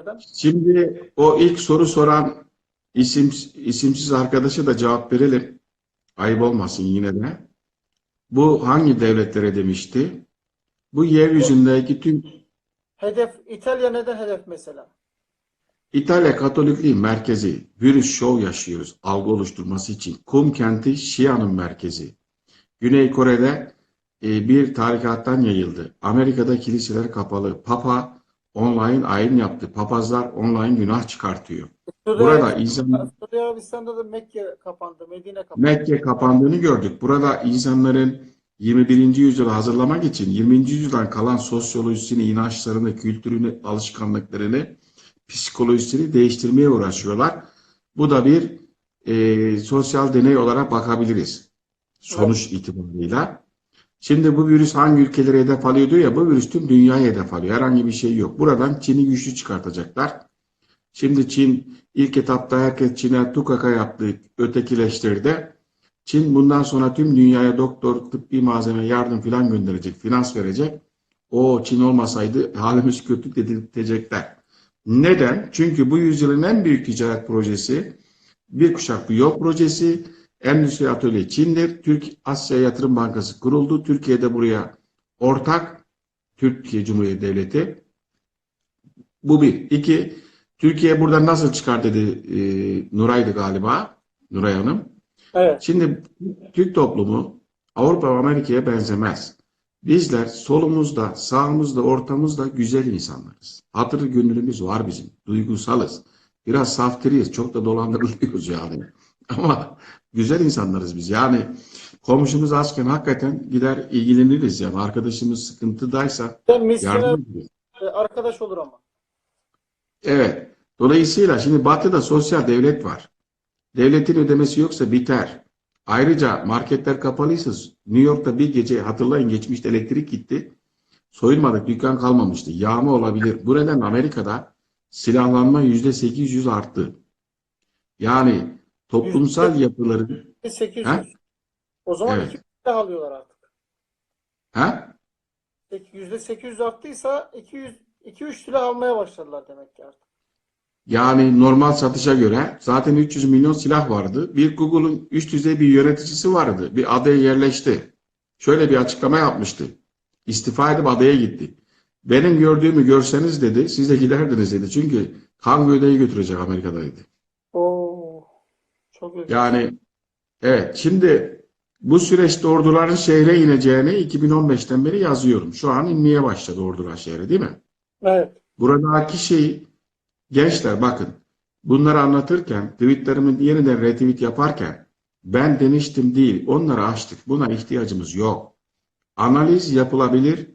ülkelerden? Şimdi o ilk soru soran isim, isimsiz arkadaşa da cevap verelim. Ayıp olmasın yine de. Bu hangi devletlere demişti? Bu yeryüzündeki tüm Hedef İtalya neden hedef mesela? İtalya Katolikliğin merkezi. Virüs şov yaşıyoruz algı oluşturması için. Kum kenti Şia'nın merkezi. Güney Kore'de e, bir tarikattan yayıldı. Amerika'da kiliseler kapalı. Papa online ayin yaptı. Papazlar online günah çıkartıyor. Suudi Burada Arabistan- insan Suudi Arabistan'da da Mekke kapandı, Medine kapandı. Mekke kapandığını gördük. Burada insanların 21. yüzyıla hazırlamak için 20. yüzyıldan kalan sosyolojisini, inançlarını, kültürünü, alışkanlıklarını, psikolojisini değiştirmeye uğraşıyorlar. Bu da bir e, sosyal deney olarak bakabiliriz. Sonuç itibarıyla. Şimdi bu virüs hangi ülkelere hedef alıyor diyor ya bu virüs tüm dünyaya hedef alıyor. Herhangi bir şey yok. Buradan Çin'i güçlü çıkartacaklar. Şimdi Çin ilk etapta herkes Çin'e tukaka yaptı, ötekileştirdi. Çin bundan sonra tüm dünyaya doktor, tıbbi malzeme, yardım filan gönderecek, finans verecek. O Çin olmasaydı halimiz kötü dedirtecekler. Neden? Çünkü bu yüzyılın en büyük ticaret projesi bir kuşaklı yol projesi. Endüstri Atölye Çin'dir. Türk Asya Yatırım Bankası kuruldu. Türkiye'de buraya ortak Türkiye Cumhuriyeti Devleti. Bu bir. İki, Türkiye buradan nasıl çıkar dedi e, Nuray'dı galiba. Nuray Hanım. Evet. Şimdi Türk toplumu Avrupa ve Amerika'ya benzemez. Bizler solumuzda, sağımızda, ortamızda güzel insanlarız. Hatırı gönlümüz var bizim. Duygusalız. Biraz saftiriyiz. Çok da dolandırılıyoruz yani. Ama güzel insanlarız biz. Yani komşumuz açken hakikaten gider ilgileniriz yani. Arkadaşımız sıkıntıdaysa yardım ederiz. e, arkadaş olur ama. Evet. Dolayısıyla şimdi Batı'da sosyal devlet var. Devletin ödemesi yoksa biter. Ayrıca marketler kapalıysa New York'ta bir gece hatırlayın geçmişte elektrik gitti. Soyulmadık dükkan kalmamıştı. Yağma olabilir. Bu nedenle Amerika'da silahlanma yüzde 800 arttı. Yani toplumsal yapıların 800. Ha? O zaman Evet. 200 silah alıyorlar artık. ha? Peki %800 arttıysa 200 2-3 silah almaya başladılar demek ki artık. Yani normal satışa göre zaten 300 milyon silah vardı. Bir Google'un üst düzey bir yöneticisi vardı. Bir adaya yerleşti. Şöyle bir açıklama yapmıştı. İstifa edip adaya gitti. Benim gördüğümü görseniz dedi, siz de giderdiniz dedi. Çünkü kan gövdeyi götürecek Amerika'da dedi. Oo. Çok ilginç. Yani evet şimdi bu süreçte orduların şehre ineceğini 2015'ten beri yazıyorum. Şu an inmeye başladı ordular şehre değil mi? Evet. Buradaki şey gençler bakın bunları anlatırken tweetlerimi yeniden retweet yaparken ben demiştim değil onları açtık buna ihtiyacımız yok. Analiz yapılabilir,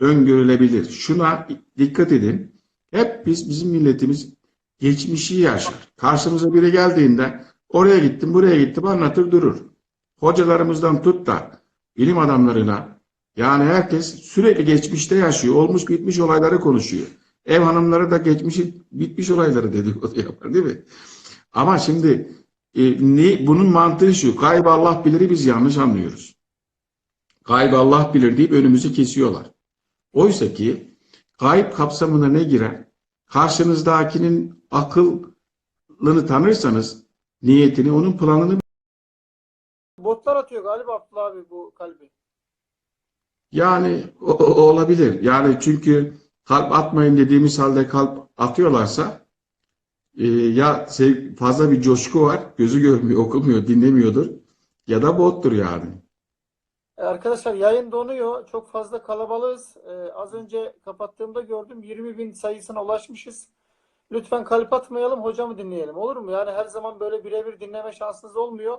öngörülebilir. Şuna dikkat edin. Hep biz bizim milletimiz geçmişi yaşar. Karşımıza biri geldiğinde oraya gittim buraya gittim anlatır durur. Hocalarımızdan tut da bilim adamlarına yani herkes sürekli geçmişte yaşıyor. Olmuş bitmiş olayları konuşuyor. Ev hanımları da geçmişi bitmiş olayları dedikodu yapar değil mi? Ama şimdi e, ne, bunun mantığı şu. Gaybı Allah biliri biz yanlış anlıyoruz. Gaybı Allah bilir deyip önümüzü kesiyorlar. Oysa ki gayb kapsamına ne girer? Karşınızdakinin akıllını tanırsanız niyetini, onun planını Botlar atıyor galiba Abdullah abi bu kalbi. Yani o, o- olabilir. Yani çünkü kalp atmayın dediğimiz halde kalp atıyorlarsa e, ya sev- fazla bir coşku var, gözü görmüyor, okumuyor, dinlemiyordur ya da bottur yani. E, Arkadaşlar yayın donuyor. Çok fazla kalabalığız. E, az önce kapattığımda gördüm 20 bin sayısına ulaşmışız. Lütfen kalp atmayalım, hocamı dinleyelim. Olur mu? Yani her zaman böyle birebir dinleme şansınız olmuyor.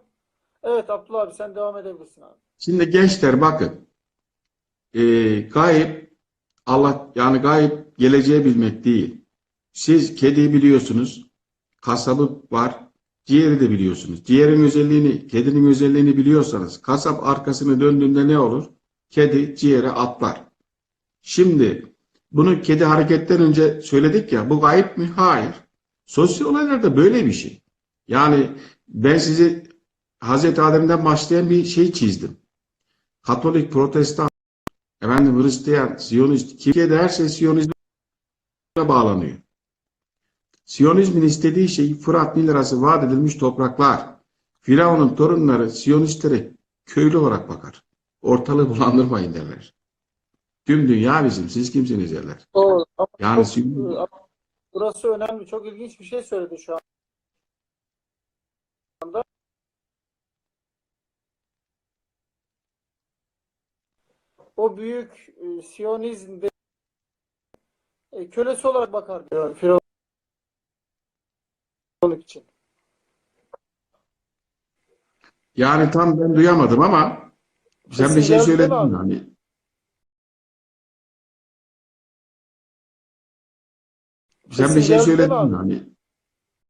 Evet Abdullah abi sen devam edebilirsin abi. Şimdi gençler bakın, e, gayb Allah yani gayb geleceği bilmek değil. Siz kediyi biliyorsunuz, kasabı var, ciğeri de biliyorsunuz. Ciğerin özelliğini, kedinin özelliğini biliyorsanız, kasap arkasını döndüğünde ne olur? Kedi ciğere atlar. Şimdi bunu kedi hareketten önce söyledik ya, bu gayb mi? Hayır. Sosyal olaylarda böyle bir şey. Yani ben size Hazreti Adem'den başlayan bir şey çizdim. Katolik, Protestan, efendim Hristiyan, Siyonist, Türkiye'de her şey Siyonizme bağlanıyor. Siyonizmin istediği şey Fırat Nil arası vaat edilmiş topraklar. Firavun'un torunları Siyonistlere köylü olarak bakar. Ortalığı bulandırmayın derler. Tüm dünya bizim, siz kimsiniz derler. Doğru. Ama Yani çok, Siyon- e, burası önemli. Çok ilginç bir şey söyledi şu anda. O büyük e, Siyonizm'de e, kölesi olarak bakar diyor Firavun için. Yani tam ben duyamadım ama sen Sesin bir şey söyledin mi Sen Sesin bir şey mi söyledin abi? yani.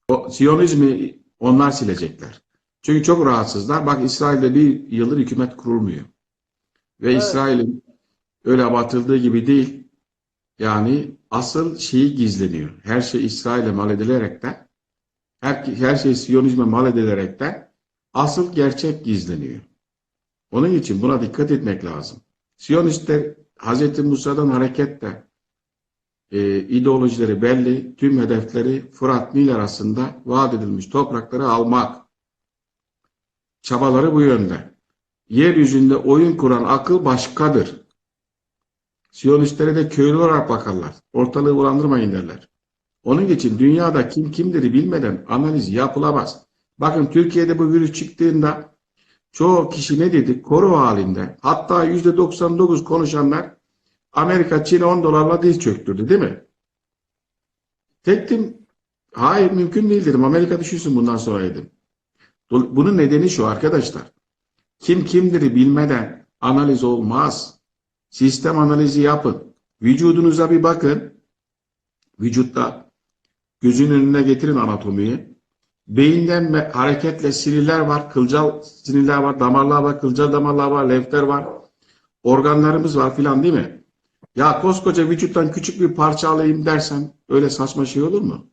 O Siyonizmi onlar silecekler. Çünkü çok rahatsızlar. Bak İsrail'de bir yıldır hükümet kurulmuyor. Ve Evet. İsrail'in öyle abartıldığı gibi değil. Yani asıl şeyi gizleniyor. Her şey İsrail'e mal edilerekten, her, her şey Siyonizme mal edilerekten asıl gerçek gizleniyor. Onun için buna dikkat etmek lazım. Siyonistler Hz. Musa'dan hareketle e, ideolojileri belli, tüm hedefleri Fırat Nil arasında vaat edilmiş toprakları almak. Çabaları bu yönde. Yeryüzünde oyun kuran akıl başkadır. Siyonistlere de köylü olarak bakarlar. Ortalığı bulandırmayın derler. Onun için dünyada kim kimleri bilmeden analiz yapılamaz. Bakın Türkiye'de bu virüs çıktığında çoğu kişi ne dedi? Koru halinde. Hatta %99 konuşanlar Amerika Çin'e 10 dolarla diz çöktürdü değil mi? Tektim. Hayır mümkün değil dedim. Amerika düşünsün bundan sonra dedim. Bunun nedeni şu arkadaşlar. Kim kimleri bilmeden analiz olmaz. Sistem analizi yapın. Vücudunuza bir bakın. Vücutta gözün önüne getirin anatomiyi. Beyinden hareketle sinirler var, kılcal sinirler var, damarlar var, kılcal damarlar var, lenfler var, organlarımız var filan değil mi? Ya koskoca vücuttan küçük bir parça alayım dersen öyle saçma şey olur mu?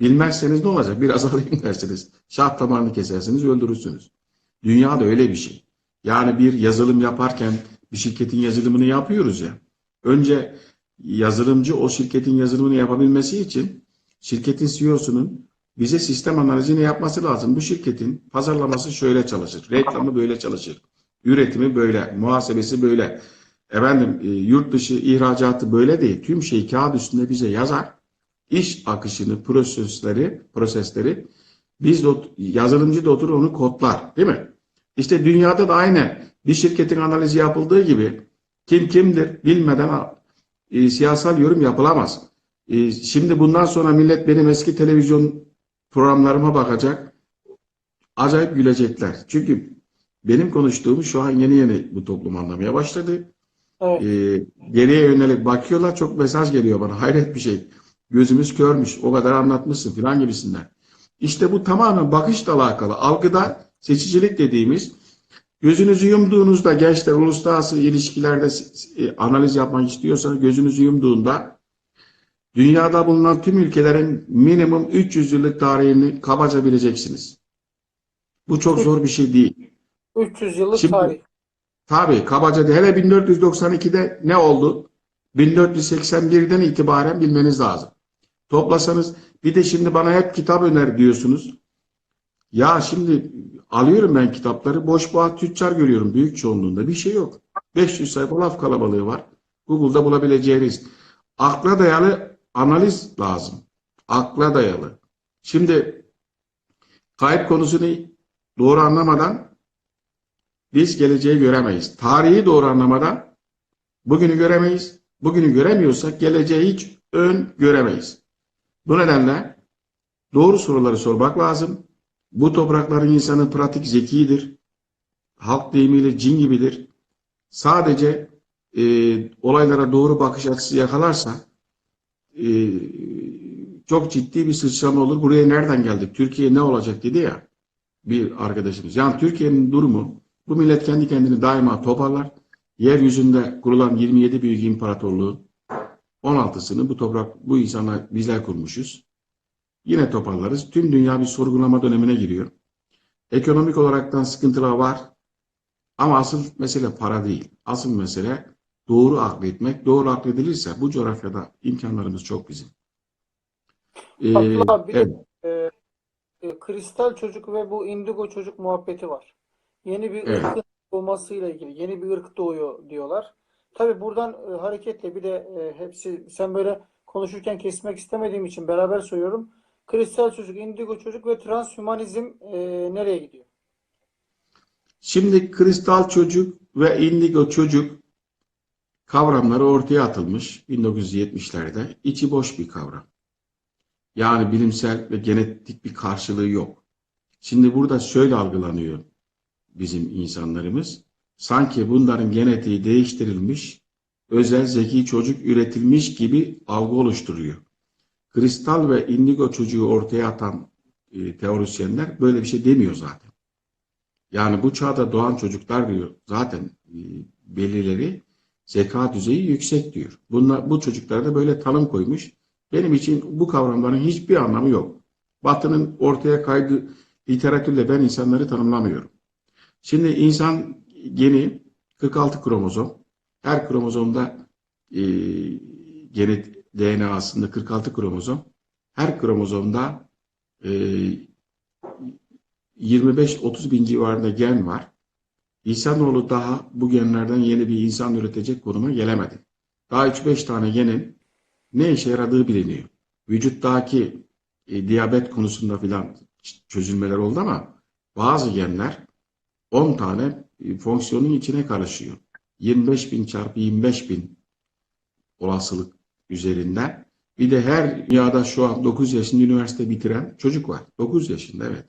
Bilmezseniz ne olacak? Biraz alayım dersiniz. Şah damarını kesersiniz, öldürürsünüz. Dünya da öyle bir şey. Yani bir yazılım yaparken bir şirketin yazılımını yapıyoruz ya. Önce yazılımcı o şirketin yazılımını yapabilmesi için şirketin CEO'sunun bize sistem analizini yapması lazım. Bu şirketin pazarlaması şöyle çalışır, reklamı böyle çalışır, üretimi böyle, muhasebesi böyle. Efendim e, yurt dışı ihracatı böyle değil. Tüm şey kağıt üstünde bize yazar. İş akışını, prosesleri, prosesleri biz de, yazılımcı da oturur onu kodlar, değil mi? İşte dünyada da aynı bir şirketin analizi yapıldığı gibi kim kimdir bilmeden e, siyasal yorum yapılamaz. E, şimdi bundan sonra millet benim eski televizyon programlarıma bakacak. Acayip gülecekler. Çünkü benim konuştuğumu şu an yeni yeni bu toplum anlamaya başladı. Evet. E, geriye yönelik bakıyorlar çok mesaj geliyor bana. Hayret bir şey. Gözümüz körmüş. O kadar anlatmışsın filan gibisinden. İşte bu tamamen bakışla alakalı. Algıda seçicilik dediğimiz gözünüzü yumduğunuzda gençler uluslararası ilişkilerde e, analiz yapmak istiyorsanız gözünüzü yumduğunda dünyada bulunan tüm ülkelerin minimum 300 yıllık tarihini kabaca bileceksiniz. Bu çok zor bir şey değil. 300 yıllık Şimdi- tarih. Tabii kabaca de hele 1492'de ne oldu? 1481'den itibaren bilmeniz lazım. Toplasanız bir de şimdi bana hep kitap öner diyorsunuz. Ya şimdi alıyorum ben kitapları boş boğaz tüccar görüyorum büyük çoğunluğunda bir şey yok. 500 sayfa laf kalabalığı var. Google'da bulabileceğiniz. Akla dayalı analiz lazım. Akla dayalı. Şimdi kayıp konusunu doğru anlamadan biz geleceği göremeyiz. Tarihi doğru anlamadan bugünü göremeyiz. Bugünü göremiyorsak geleceği hiç ön göremeyiz. Bu nedenle doğru soruları sormak lazım. Bu toprakların insanı pratik zekidir. Halk deyimiyle cin gibidir. Sadece e, olaylara doğru bakış açısı yakalarsa e, çok ciddi bir sıçrama olur. Buraya nereden geldik? Türkiye ne olacak dedi ya bir arkadaşımız. Yani Türkiye'nin durumu bu millet kendi kendini daima toparlar. Yeryüzünde kurulan 27 büyük imparatorluğu 16'sını bu toprak, bu insanlar bizler kurmuşuz. Yine toparlarız. Tüm dünya bir sorgulama dönemine giriyor. Ekonomik olaraktan sıkıntılar var. Ama asıl mesele para değil. Asıl mesele doğru akletmek. Doğru akledilirse bu coğrafyada imkanlarımız çok bizim. Ee, bir de evet, e, e, kristal çocuk ve bu indigo çocuk muhabbeti var. Yeni bir evet. ırkın doğmasıyla ilgili yeni bir ırk doğuyor diyorlar. Tabii buradan e, hareketle bir de e, hepsi sen böyle konuşurken kesmek istemediğim için beraber söylüyorum. Kristal çocuk, indigo çocuk ve transhümanizm e, nereye gidiyor? Şimdi kristal çocuk ve indigo çocuk kavramları ortaya atılmış 1970'lerde. İçi boş bir kavram. Yani bilimsel ve genetik bir karşılığı yok. Şimdi burada şöyle algılanıyor bizim insanlarımız. Sanki bunların genetiği değiştirilmiş, özel zeki çocuk üretilmiş gibi algı oluşturuyor. Kristal ve indigo çocuğu ortaya atan e, teorisyenler böyle bir şey demiyor zaten. Yani bu çağda doğan çocuklar diyor zaten e, bellileri zeka düzeyi yüksek diyor. Bunlar, bu çocuklara da böyle tanım koymuş. Benim için bu kavramların hiçbir anlamı yok. Batı'nın ortaya kaydı literatürle ben insanları tanımlamıyorum. Şimdi insan geni 46 kromozom. Her kromozomda e, genet DNA'sında 46 kromozom. Her kromozomda e, 25-30 bin civarında gen var. İnsanoğlu daha bu genlerden yeni bir insan üretecek konuma gelemedi. Daha 3-5 tane genin ne işe yaradığı biliniyor. Vücuttaki e, diyabet konusunda filan çözülmeler oldu ama bazı genler 10 tane e, fonksiyonun içine karışıyor. 25 bin çarpı 25 bin olasılık üzerinden. Bir de her dünyada şu an 9 yaşında üniversite bitiren çocuk var. 9 yaşında evet.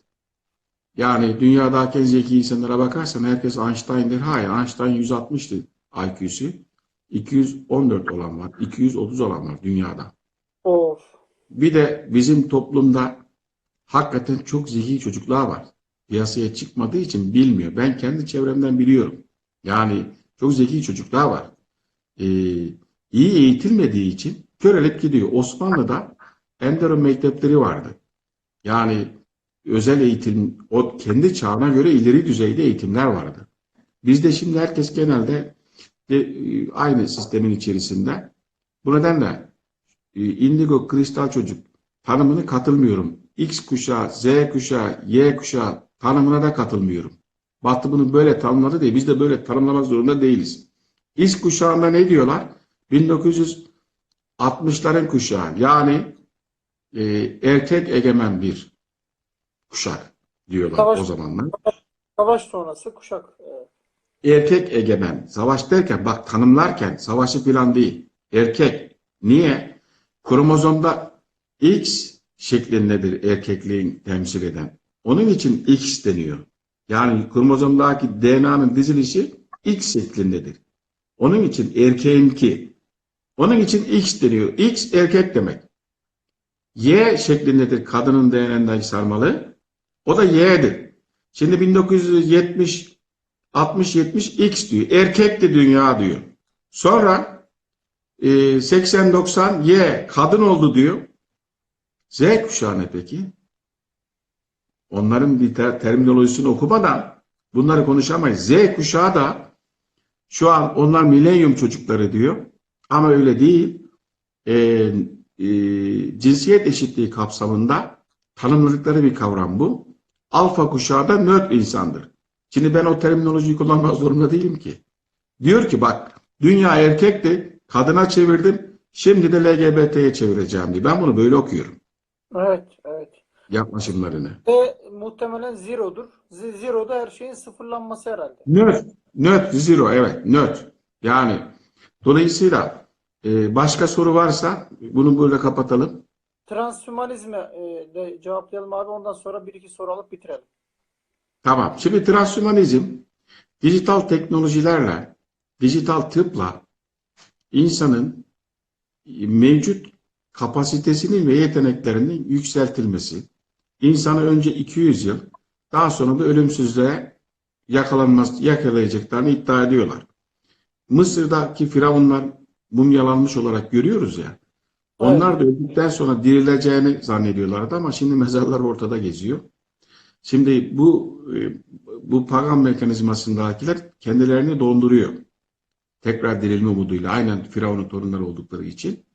Yani dünyadaki en zeki insanlara bakarsan herkes Einstein'dir. Hayır Einstein 160'tı IQ'su. 214 olan var. 230 olan var dünyada. Of. Bir de bizim toplumda hakikaten çok zeki çocuklar var. Piyasaya çıkmadığı için bilmiyor. Ben kendi çevremden biliyorum. Yani çok zeki çocuklar var. Ee, iyi eğitilmediği için körelip gidiyor. Osmanlı'da Enderun mektepleri vardı. Yani özel eğitim, o kendi çağına göre ileri düzeyde eğitimler vardı. Bizde şimdi herkes genelde de, e, aynı sistemin içerisinde. Bu nedenle e, indigo kristal çocuk tanımını katılmıyorum. X kuşağı, Z kuşağı, Y kuşağı tanımına da katılmıyorum. Batı bunu böyle tanımladı diye biz de böyle tanımlamak zorunda değiliz. X kuşağında ne diyorlar? 1960'ların kuşağı yani e, erkek egemen bir kuşak diyorlar Savaş- o zamanlar. Savaş sonrası kuşak. Evet. Erkek egemen. Savaş derken bak tanımlarken savaşı falan değil. Erkek. Niye? Kromozomda X şeklindedir erkekliğin temsil eden. Onun için X deniyor. Yani kromozomdaki DNA'nın dizilişi X şeklindedir. Onun için erkeğinki. Onun için X deniyor. X erkek demek. Y şeklindedir kadının DNA'ndaki sarmalı. O da Y'dir. Şimdi 1970 60-70 X diyor. Erkek de dünya diyor. Sonra e, 80-90 Y kadın oldu diyor. Z kuşağı ne peki? Onların bir ter- terminolojisini okumadan bunları konuşamayız. Z kuşağı da şu an onlar milenyum çocukları diyor. Ama öyle değil. E, e, cinsiyet eşitliği kapsamında tanımladıkları bir kavram bu. Alfa kuşağı da nötr insandır. Şimdi ben o terminolojiyi kullanmak zorunda değilim ki. Diyor ki bak dünya erkekti, kadına çevirdim, şimdi de LGBT'ye çevireceğim diye. Ben bunu böyle okuyorum. Evet. Yaklaşımlarını. Ve muhtemelen zero'dur. Z- Zero da her şeyin sıfırlanması herhalde. Nötr, nötr, zero evet, nötr. Yani dolayısıyla e, başka soru varsa bunu böyle kapatalım. Transhümanizme e, de cevaplayalım abi. Ondan sonra bir iki soru alıp bitirelim. Tamam. Şimdi transhümanizm dijital teknolojilerle, dijital tıpla insanın mevcut kapasitesinin ve yeteneklerinin yükseltilmesi, insanı önce 200 yıl, daha sonra da ölümsüzlüğe yakalanması, yakalayacaklarını iddia ediyorlar. Mısır'daki firavunlar mumyalanmış olarak görüyoruz ya. Onlar da öldükten sonra dirileceğini zannediyorlardı ama şimdi mezarlar ortada geziyor. Şimdi bu e, bu pagan mekanizmasındakiler kendilerini donduruyor. Tekrar dirilme umuduyla aynen Firavun'un torunları oldukları için.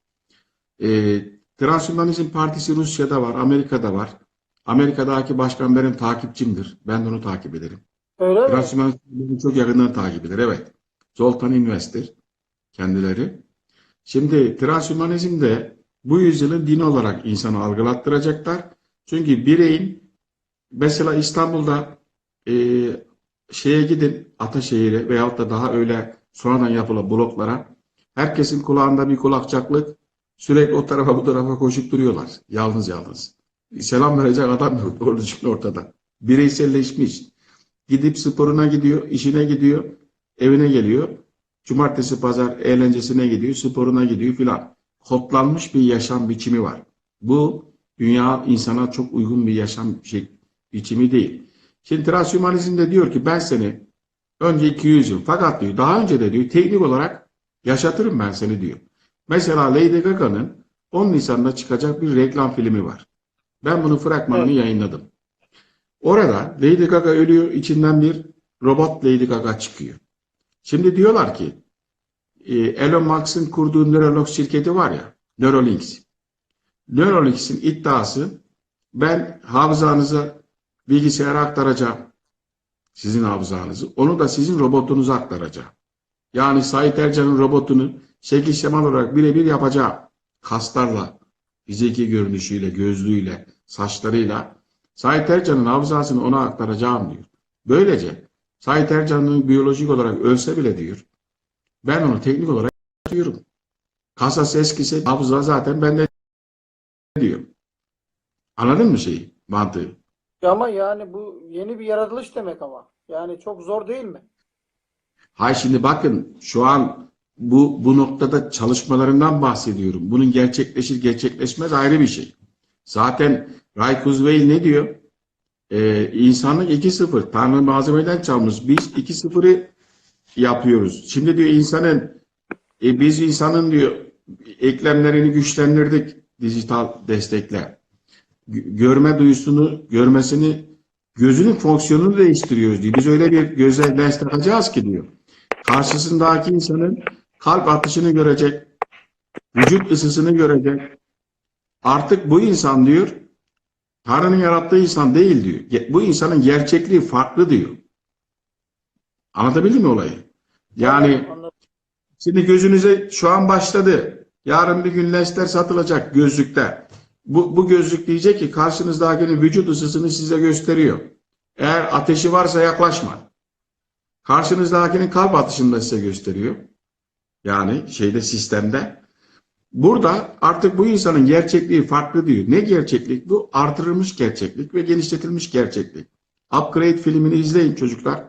E, Transhümanizm Partisi Rusya'da var, Amerika'da var. Amerika'daki başkan benim takipçimdir. Ben de onu takip ederim. Öyle mi? Transhümanizm beni çok yakından takip eder. Evet. Zoltan Investor kendileri. Şimdi transhümanizm de bu yüzyılın dini olarak insanı algılattıracaklar. Çünkü bireyin mesela İstanbul'da e, şeye gidin Ataşehir'e veyahut da daha öyle sonradan yapılan bloklara herkesin kulağında bir kulakçaklık sürekli o tarafa bu tarafa koşup duruyorlar. Yalnız yalnız. Selam verecek adam yok. Doğru düzgün ortada. Bireyselleşmiş. Gidip sporuna gidiyor, işine gidiyor, evine geliyor. Cumartesi, pazar eğlencesine gidiyor, sporuna gidiyor filan. Kodlanmış bir yaşam biçimi var. Bu dünya insana çok uygun bir yaşam şey, biçimi değil. Şimdi transhümanizm de diyor ki ben seni önce 200 yıl fakat diyor daha önce de diyor teknik olarak yaşatırım ben seni diyor. Mesela Lady Gaga'nın 10 Nisan'da çıkacak bir reklam filmi var. Ben bunun fragmanını Evet. yayınladım. Orada Lady Gaga ölüyor, içinden bir robot Lady Gaga çıkıyor. Şimdi diyorlar ki e, Elon Musk'ın kurduğu Neuralink şirketi var ya, Neuralinks. Neuralinks'in iddiası ben hafızanıza bilgisayara aktaracağım. Sizin hafızanızı. Onu da sizin robotunuza aktaracağım. Yani Sait Ercan'ın robotunu şekil şemal olarak birebir yapacağım. Kaslarla, fiziki görünüşüyle, gözlüğüyle, saçlarıyla Sait Ercan'ın hafızasını ona aktaracağım diyor. Böylece Sait Ercan'ın biyolojik olarak ölse bile diyor. Ben onu teknik olarak diyorum. Kasası eskisi hafıza zaten bende diyor. Anladın mı şeyi, mantığı? Ama yani bu yeni bir yaratılış demek ama. Yani çok zor değil mi? Hay şimdi bakın şu an bu bu noktada çalışmalarından bahsediyorum. Bunun gerçekleşir gerçekleşmez ayrı bir şey. Zaten Ray Kurzweil ne diyor? Ee, insanlık 2-0. Tanrı malzemeden çalmış. Biz 2-0'ı yapıyoruz. Şimdi diyor insanın e, biz insanın diyor eklemlerini güçlendirdik dijital destekle. Gö- Görme duyusunu, görmesini, gözünün fonksiyonunu değiştiriyoruz diyor. Biz öyle bir göze lens takacağız ki diyor. Karşısındaki insanın kalp atışını görecek, vücut ısısını görecek. Artık bu insan diyor, Tanrı'nın yarattığı insan değil diyor. Bu insanın gerçekliği farklı diyor. Anlatabildim mi olayı? Yani. Şimdi gözünüze şu an başladı. Yarın bir gün lensler satılacak gözlükte. Bu, bu gözlük diyecek ki karşınızdakinin vücut ısısını size gösteriyor. Eğer ateşi varsa yaklaşma. Karşınızdakinin kalp atışını da size gösteriyor. Yani şeyde sistemde. Burada artık bu insanın gerçekliği farklı diyor. Ne gerçeklik bu? Artırılmış gerçeklik ve genişletilmiş gerçeklik. Upgrade filmini izleyin çocuklar.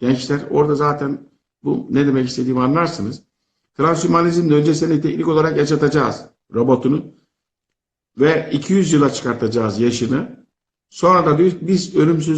Gençler orada zaten bu ne demek istediğimi anlarsınız. Transhümanizmle önce seni teknik olarak yaşatacağız robotunu ve 200 yıla çıkartacağız yaşını. Sonra da biz ölümsüzlüğü